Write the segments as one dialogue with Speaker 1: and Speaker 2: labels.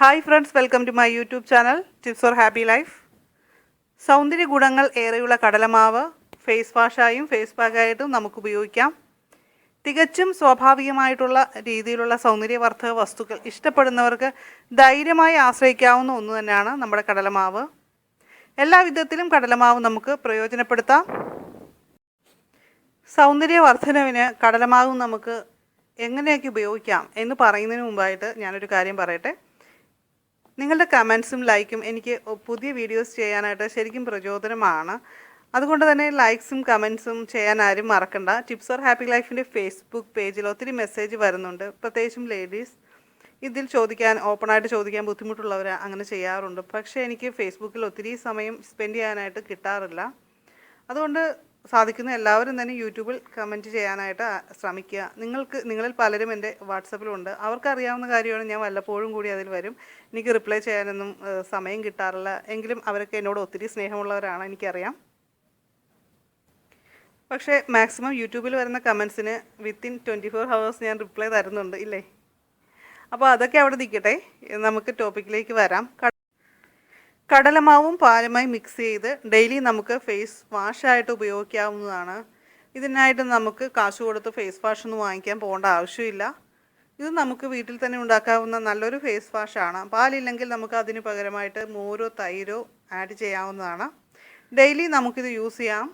Speaker 1: Hi friends welcome to my YouTube channel tips for happy life സൗന്ദര്യ ഗുണങ്ങൾ ഏറെയുള്ള കടലമാവ് ഫേസ് വാഷായും ഫേസ് പാക്കായിട്ടും നമുക്ക് ഉപയോഗിക്കാം. തികച്ചും സ്വാഭാവികമായിട്ടുള്ള രീതിയിലുള്ള സൗന്ദര്യവർദ്ധക വസ്തുക്കൾ ഇഷ്ടപ്പെടുന്നവർക്ക് ധൈര്യമായി ആശ്രയിക്കാവുന്ന ഒന്ന് തന്നെയാണ് നമ്മുടെ കടലമാവ്. എല്ലാ വിധത്തിലും കടലമാവ് നമുക്ക് പ്രയോജനപ്പെടുത്താം. സൗന്ദര്യവർദ്ധനവിന് കടലമാവ് നമുക്ക് എങ്ങനെയൊക്കെ ഉപയോഗിക്കാം എന്ന് പറയുന്നതിന് മുമ്പായിട്ട് ഞാനൊരു കാര്യം പറയട്ടെ. നിങ്ങളുടെ കമൻസും ലൈക്കും എനിക്ക് പുതിയ വീഡിയോസ് ചെയ്യാനായിട്ട് ശരിക്കും പ്രചോദനമാണ്. അതുകൊണ്ട് തന്നെ ലൈക്സും കമൻസും ചെയ്യാൻ ആരും മറക്കണ്ട. ടിപ്സ് ഓർ ഹാപ്പി ലൈഫിന്റെ ഫേസ്ബുക്ക് പേജിൽ ഒത്തിരി മെസ്സേജ് വരുന്നുണ്ട്. പ്രത്യേകിച്ചും ലേഡീസ് ഇതിൽ ചോദിക്കാൻ ഓപ്പണായിട്ട് ചോദിക്കാൻ ബുദ്ധിമുട്ടുള്ളവർ അങ്ങനെ ചെയ്യാറുണ്ട്. പക്ഷേ എനിക്ക് ഫേസ്ബുക്കിൽ ഒത്തിരി സമയം സ്പെൻഡ് ചെയ്യാനായിട്ട് കിട്ടാറില്ല. അതുകൊണ്ട് സാധിക്കുന്ന എല്ലാവരും തന്നെ യൂട്യൂബിൽ കമന്റ് ചെയ്യാനായിട്ട് ശ്രമിക്കുക. നിങ്ങൾക്ക് നിങ്ങളിൽ പലരും എന്റെ വാട്സപ്പിലുണ്ട്. അവർക്കറിയാവുന്ന കാര്യമാണ് ഞാൻ വല്ലപ്പോഴും കൂടി അതിൽ വരും. എനിക്ക് റിപ്ലൈ ചെയ്യാനൊന്നും സമയം കിട്ടാറില്ല. എങ്കിലും അവരൊക്കെ എന്നോട് ഒത്തിരി സ്നേഹമുള്ളവരാണ് എനിക്കറിയാം. പക്ഷേ മാക്സിമം യൂട്യൂബിൽ വരുന്ന കമൻസിന് വിത്തിൻ ട്വന്റി ഫോർ ഹവേഴ്സ് ഞാൻ റിപ്ലൈ തരുന്നുണ്ട് ഇല്ലേ? അപ്പോൾ അതൊക്കെ അവിടെ നിൽക്കട്ടെ. നമുക്ക് ടോപ്പിക്കിലേക്ക് വരാം. കടലമാവും പാലുമായി മിക്സ് ചെയ്ത് ഡെയിലി നമുക്ക് ഫേസ് വാഷായിട്ട് ഉപയോഗിക്കാവുന്നതാണ്. ഇതിനായിട്ട് നമുക്ക് കാശ് കൊടുത്ത് ഫേസ് വാഷ് ഒന്നും വാങ്ങിക്കാൻ പോകേണ്ട ആവശ്യമില്ല. ഇത് നമുക്ക് വീട്ടിൽ തന്നെ ഉണ്ടാക്കാവുന്ന നല്ലൊരു ഫേസ് വാഷാണ് പാലില്ലെങ്കിൽ നമുക്ക് അതിന് പകരമായിട്ട് മോരോ തൈരോ ആഡ് ചെയ്യാവുന്നതാണ്. ഡെയിലി നമുക്കിത് യൂസ് ചെയ്യാം.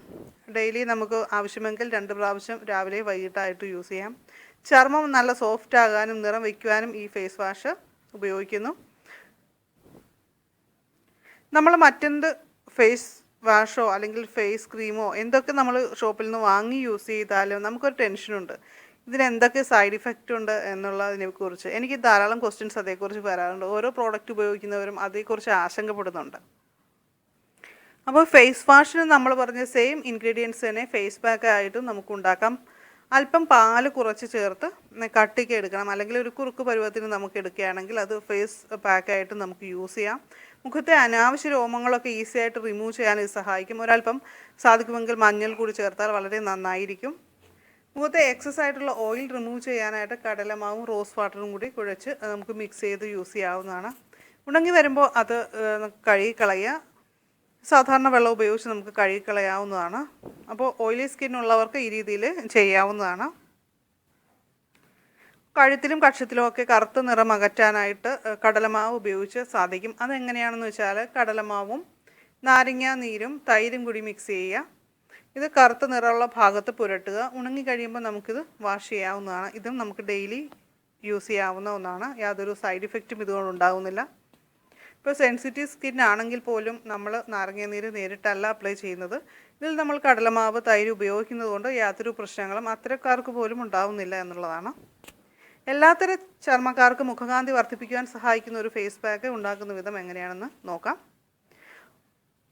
Speaker 1: ഡെയിലി നമുക്ക് ആവശ്യമെങ്കിൽ രണ്ട് പ്രാവശ്യം രാവിലെ വൈകിട്ടായിട്ട് യൂസ് ചെയ്യാം. ചർമ്മം നല്ല സോഫ്റ്റ് ആകാനും നിറം വയ്ക്കുവാനും ഈ ഫേസ് വാഷ് ഉപയോഗിക്കുന്നു. നമ്മൾ മറ്റെന്ത് ഫേസ് വാഷോ അല്ലെങ്കിൽ ഫേസ് ക്രീമോ എന്തൊക്കെ നമ്മൾ ഷോപ്പിൽ നിന്ന് വാങ്ങി യൂസ് ചെയ്താലും നമുക്കൊരു ടെൻഷനുണ്ട് ഇതിന് എന്തൊക്കെ സൈഡ് ഇഫക്റ്റ് ഉണ്ട് എന്നുള്ളതിനെ കുറിച്ച്. എനിക്ക് ധാരാളം ക്വസ്റ്റ്യൻസ് അതേക്കുറിച്ച് വരാറുണ്ട് ഓരോ പ്രോഡക്റ്റ് ഉപയോഗിക്കുന്നവരും അതേക്കുറിച്ച് ആശങ്കപ്പെടുന്നുണ്ട്. അപ്പോൾ ഫേസ് വാഷിന് നമ്മൾ പറഞ്ഞ സെയിം ഇൻഗ്രീഡിയൻസ് തന്നെ ഫേസ് പാക്ക് ആയിട്ടും നമുക്ക് ഉണ്ടാക്കാം. അല്പം പാൽ കുറച്ച് ചേർത്ത് കട്ടിക്ക് എടുക്കണം. അല്ലെങ്കിൽ ഒരു കുറുക്ക് പരുവത്തിന് നമുക്ക് എടുക്കുകയാണെങ്കിൽ അത് ഫേസ് പാക്കായിട്ട് നമുക്ക് യൂസ് ചെയ്യാം. മുഖത്തെ അനാവശ്യ രോമങ്ങളൊക്കെ ഈസി ആയിട്ട് റിമൂവ് ചെയ്യാൻ ഇത് സഹായിക്കും. ഒരല്പം സാധിക്കുമെങ്കിൽ മഞ്ഞൾ കൂടി ചേർത്താൽ വളരെ നന്നായിരിക്കും. മുഖത്തെ എക്സസ് ആയിട്ടുള്ള ഓയിൽ റിമൂവ് ചെയ്യാനായിട്ട് കടലമാവും റോസ് വാട്ടറും കൂടി കുഴച്ച് നമുക്ക് മിക്സ് ചെയ്ത് യൂസ് ചെയ്യാവുന്നതാണ്. ഉണങ്ങി വരുമ്പോൾ അത് കഴുകി കളയുക. സാധാരണ വെള്ളം ഉപയോഗിച്ച് നമുക്ക് കഴുകിക്കളയാവുന്നതാണ്. അപ്പോൾ ഓയിലി ഉള്ളവർക്ക് ഈ രീതിയിൽ ചെയ്യാവുന്നതാണ്. കഴുത്തിലും കക്ഷത്തിലും ഒക്കെ കറുത്ത നിറം അകറ്റാനായിട്ട് കടലമാവ് ഉപയോഗിച്ച് സാധിക്കും. അതെങ്ങനെയാണെന്ന് വെച്ചാൽ കടലമാവും നാരങ്ങ നീരും തൈരും കൂടി മിക്സ് ചെയ്യുക. ഇത് കറുത്ത നിറമുള്ള ഭാഗത്ത് പുരട്ടുക. ഉണങ്ങി കഴിയുമ്പോൾ നമുക്കിത് വാഷ് ചെയ്യാവുന്നതാണ്. ഇതും നമുക്ക് ഡെയിലി യൂസ് ചെയ്യാവുന്ന ഒന്നാണ്. യാതൊരു സൈഡ് ഇഫക്റ്റും ഇതുകൊണ്ട് ഉണ്ടാകുന്നില്ല ഇപ്പോൾ സെൻസിറ്റീവ് സ്കിൻ ആണെങ്കിൽ പോലും നമ്മൾ നാരങ്ങാനീര് നേരിട്ടല്ല അപ്ലൈ ചെയ്യുന്നത്. ഇതിൽ നമ്മൾ കടലമാവ് തൈര് ഉപയോഗിക്കുന്നത് കൊണ്ട് യാതൊരു പ്രശ്നങ്ങളും അത്തരക്കാർക്ക് പോലും ഉണ്ടാവുന്നില്ല എന്നുള്ളതാണ്. എല്ലാത്തരം ചർമ്മക്കാർക്ക് മുഖകാന്തി വർദ്ധിപ്പിക്കുവാൻ സഹായിക്കുന്ന ഒരു ഫേസ് പാക്ക് ഉണ്ടാക്കുന്ന വിധം എങ്ങനെയാണെന്ന് നോക്കാം.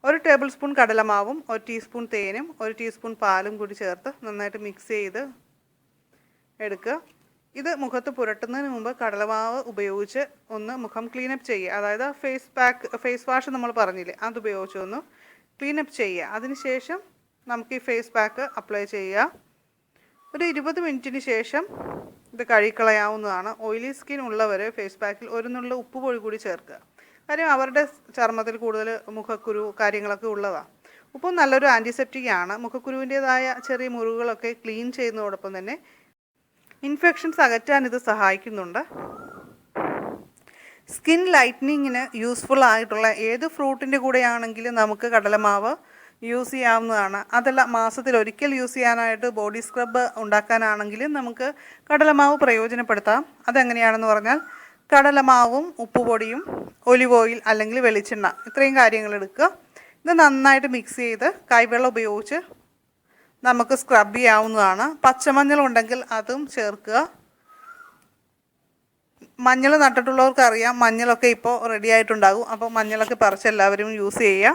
Speaker 1: ഒരു ടേബിൾ സ്പൂൺ കടലമാവും ഒരു ടീസ്പൂൺ തേനും ഒരു ടീസ്പൂൺ പാലും കൂടി ചേർത്ത് നന്നായിട്ട് മിക്സ് ചെയ്ത് എടുക്കുക. ഇത് മുഖത്ത് പുരട്ടുന്നതിന് മുമ്പ് കടലമാവ് ഉപയോഗിച്ച് ഒന്ന് മുഖം ക്ലീനപ്പ് ചെയ്യുക. അതായത് ഫേസ് പാക്ക് ഫേസ് വാഷ് നമ്മൾ പറഞ്ഞില്ലേ അത് ഉപയോഗിച്ച് ഒന്ന് ക്ലീനപ്പ് ചെയ്യുക. അതിനുശേഷം നമുക്ക് ഈ ഫേസ് പാക്ക് അപ്ലൈ ചെയ്യുക. ഒരു ഇരുപത് മിനിറ്റിന് ശേഷം ഇത് കഴുകിക്കളയാവുന്നതാണ്. ഓയിലി സ്കിൻ ഉള്ളവർ ഫേസ് പാക്കിൽ ഒരു നുള്ള ഉപ്പ് പൊടി കൂടി ചേർക്കുക. കാര്യം അവരുടെ ചർമ്മത്തിൽ കൂടുതൽ മുഖക്കുരു കാര്യങ്ങളൊക്കെ ഉള്ളതാണ് ഉപ്പും നല്ലൊരു ആന്റിസെപ്റ്റിക് ആണ്. മുഖക്കുരുവിന്റേതായ ചെറിയ മുറിവുകളൊക്കെ ക്ലീൻ ചെയ്യുന്നതോടൊപ്പം തന്നെ ഇൻഫെക്ഷൻസ് അകറ്റാൻ ഇത് സഹായിക്കുന്നുണ്ട്. സ്കിൻ ലൈറ്റനിങ്ങിന് യൂസ്ഫുൾ ആയിട്ടുള്ള ഏത് ഫ്രൂട്ടിന്റെ കൂടെയാണെങ്കിലും നമുക്ക് കടലമാവ് യൂസ് ചെയ്യാവുന്നതാണ്. അതല്ല മാസത്തിൽ ഒരിക്കൽ യൂസ് ചെയ്യാനായിട്ട് ബോഡി സ്ക്രബ് ഉണ്ടാക്കാനാണെങ്കിലും നമുക്ക് കടലമാവ് പ്രയോജനപ്പെടുത്താം. അതെങ്ങനെയാണെന്ന് പറഞ്ഞാൽ കടലമാവും ഉപ്പുപൊടിയും ഒലിവ് ഓയിൽ അല്ലെങ്കിൽ വെളിച്ചെണ്ണ ഇത്രയും കാര്യങ്ങൾ എടുക്കുക. ഇത് നന്നായിട്ട് മിക്സ് ചെയ്ത് കൈവെള്ളം ഉപയോഗിച്ച് നമുക്ക് സ്ക്രബ് ചെയ്യാവുന്നതാണ്. പച്ചമഞ്ഞൾ ഉണ്ടെങ്കിൽ അതും ചേർക്കുക. മഞ്ഞൾ നട്ടിട്ടുള്ളവർക്ക് അറിയാം മഞ്ഞളൊക്കെ ഇപ്പോൾ റെഡി ആയിട്ടുണ്ടാകും. അപ്പോൾ മഞ്ഞളൊക്കെ പറിച്ച് എല്ലാവരും യൂസ് ചെയ്യുക.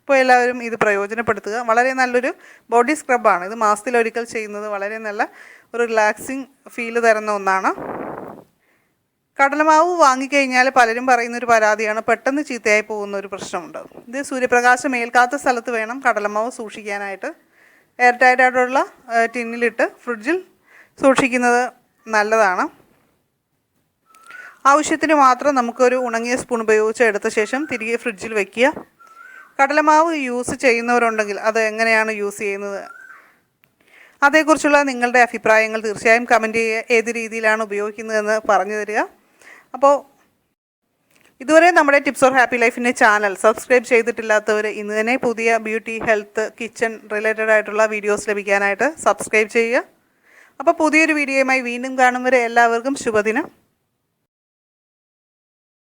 Speaker 1: ഇപ്പോൾ എല്ലാവരും ഇത് പ്രയോജനപ്പെടുത്തുക. വളരെ നല്ലൊരു ബോഡി സ്ക്രബാണ് ഇത് മാസത്തിലൊരിക്കൽ ചെയ്യുന്നത് വളരെ നല്ല ഒരു റിലാക്സിങ് ഫീൽ തരുന്ന ഒന്നാണ്. കടലമാവ് വാങ്ങിക്കഴിഞ്ഞാൽ പലരും പറയുന്ന ഒരു പരാതിയാണ് പെട്ടെന്ന് ചീത്തയായി പോകുന്ന ഒരു പ്രശ്നമുണ്ട്. ഇത് സൂര്യപ്രകാശം ഏൽക്കാത്ത സ്ഥലത്ത് വേണം കടലമാവ് സൂക്ഷിക്കാനായിട്ട്. എയർ ടൈറ്റ് ആയിട്ടുള്ള ടിന്നിലിട്ട് ഫ്രിഡ്ജിൽ സൂക്ഷിക്കുന്നത് നല്ലതാണ്. ആവശ്യത്തിന് മാത്രം നമുക്കൊരു ഉണങ്ങിയ സ്പൂൺ ഉപയോഗിച്ച് എടുത്ത ശേഷം തിരികെ ഫ്രിഡ്ജിൽ വയ്ക്കുക കടലമാവ് യൂസ് ചെയ്യുന്നവരുണ്ടെങ്കിൽ അത് എങ്ങനെയാണ് യൂസ് ചെയ്യുന്നത്? അതേക്കുറിച്ചുള്ള നിങ്ങളുടെ അഭിപ്രായങ്ങൾ തീർച്ചയായും കമന്റ് ചെയ്യുക ഏത് രീതിയിലാണ് ഉപയോഗിക്കുന്നതെന്ന് പറഞ്ഞു തരിക. അപ്പോൾ ഇതുവരെ നമ്മുടെ ടിപ്സ് ഓർ ഹാപ്പി ലൈഫിന്റെ ചാനൽ സബ്സ്ക്രൈബ് ചെയ്തിട്ടില്ലാത്തവർ ഇന്ന് തന്നെ പുതിയ ബ്യൂട്ടി ഹെൽത്ത് കിച്ചൺ റിലേറ്റഡ് ആയിട്ടുള്ള വീഡിയോസ് ലഭിക്കാനായിട്ട് സബ്സ്ക്രൈബ് ചെയ്യുക. അപ്പോൾ പുതിയൊരു വീഡിയോയുമായി വീണ്ടും കാണും വരെ എല്ലാവർക്കും ശുഭദിനം.